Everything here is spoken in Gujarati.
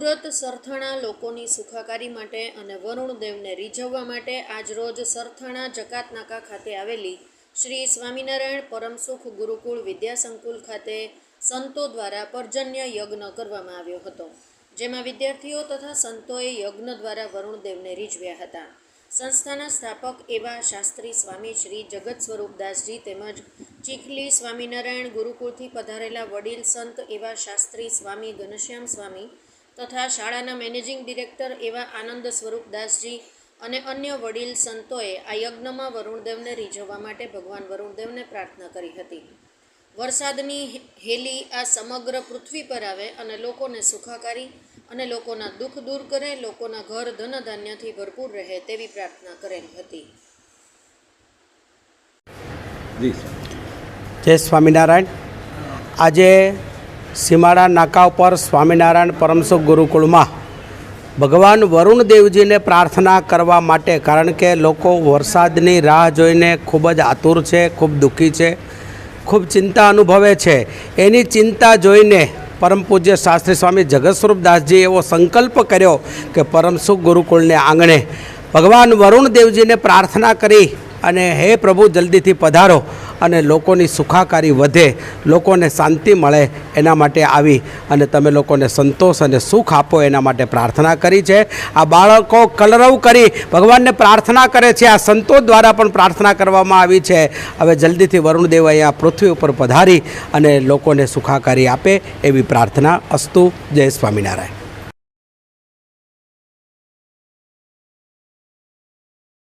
સુરત સરથાણા લોકોની સુખાકારી માટે અને વરુણદેવને રીઝવવા માટે આજરોજ સરથાણા જકાતનાકા ખાતે આવેલી શ્રી સ્વામિનારાયણ પરમસુખ ગુરુકુળ વિદ્યાસંકુલ ખાતે સંતો દ્વારા પર્જન્ય યજ્ઞ કરવામાં આવ્યો હતો, જેમાં વિદ્યાર્થીઓ તથા સંતોએ યજ્ઞ દ્વારા વરુણદેવને રીઝવ્યા હતા. સંસ્થાના સ્થાપક એવા શાસ્ત્રી સ્વામી શ્રી જગત સ્વરૂપદાસજી તેમજ ચીખલી સ્વામિનારાયણ ગુરુકુળથી પધારેલા વડીલ સંત એવા શાસ્ત્રી સ્વામી ઘનશ્યામ સ્વામી તથા શાળાના મેનેજિંગ ડિરેક્ટર એવા આનંદ સ્વરૂપદાસજી અને અન્ય વડીલ સંતોએ આ યજ્ઞમાં વરુણદેવને રીઝવવા માટે ભગવાન વરુણદેવને પ્રાર્થના કરી હતી. વરસાદની હેલી આ સમગ્ર પૃથ્વી પર આવે અને લોકોને સુખાકારી અને લોકોના દુઃખ દૂર કરે લોકોના ઘર ધન ધાન્યથી ભરપૂર રહે તેવી પ્રાર્થના કરેલી હતી. જય સ્વામિનારાયણ. આજે સીમાડા નાકા ઉપર સ્વામિનારાયણ પરમસુખ ગુરુકુળમાં ભગવાન વરુણ દેવજીને પ્રાર્થના કરવા માટે, કારણ કે લોકો વરસાદની રાહ જોઈને ખૂબ જ આતુર છે, ખૂબ દુઃખી છે, ખૂબ ચિંતા અનુભવે છે. એની ચિંતા જોઈને પરમ પૂજ્ય શાસ્ત્રી સ્વામી જગત સ્વરૂપદાસજીએ એવો સંકલ્પ કર્યો કે પરમસુખ ગુરુકુળને આંગણે ભગવાન વરુણ દેવજીને પ્રાર્થના કરી અને હે પ્રભુ, જલ્દીથી પધારો અને લોકોની સુખાકારી વધે, લોકોને શાંતિ મળે એના માટે આવી અને તમે લોકોને સંતોષ અને સુખ આપો એના માટે પ્રાર્થના કરી છે. આ બાળકો કલરવ કરી ભગવાનને પ્રાર્થના કરે છે. આ સંતો દ્વારા પણ પ્રાર્થના કરવામાં આવી છે. હવે જલ્દીથી વરુણદેવ અહીંયા પૃથ્વી ઉપર પધારી અને લોકોને સુખાકારી આપે એવી પ્રાર્થના અસ્તુ. જય સ્વામિનારાયણ.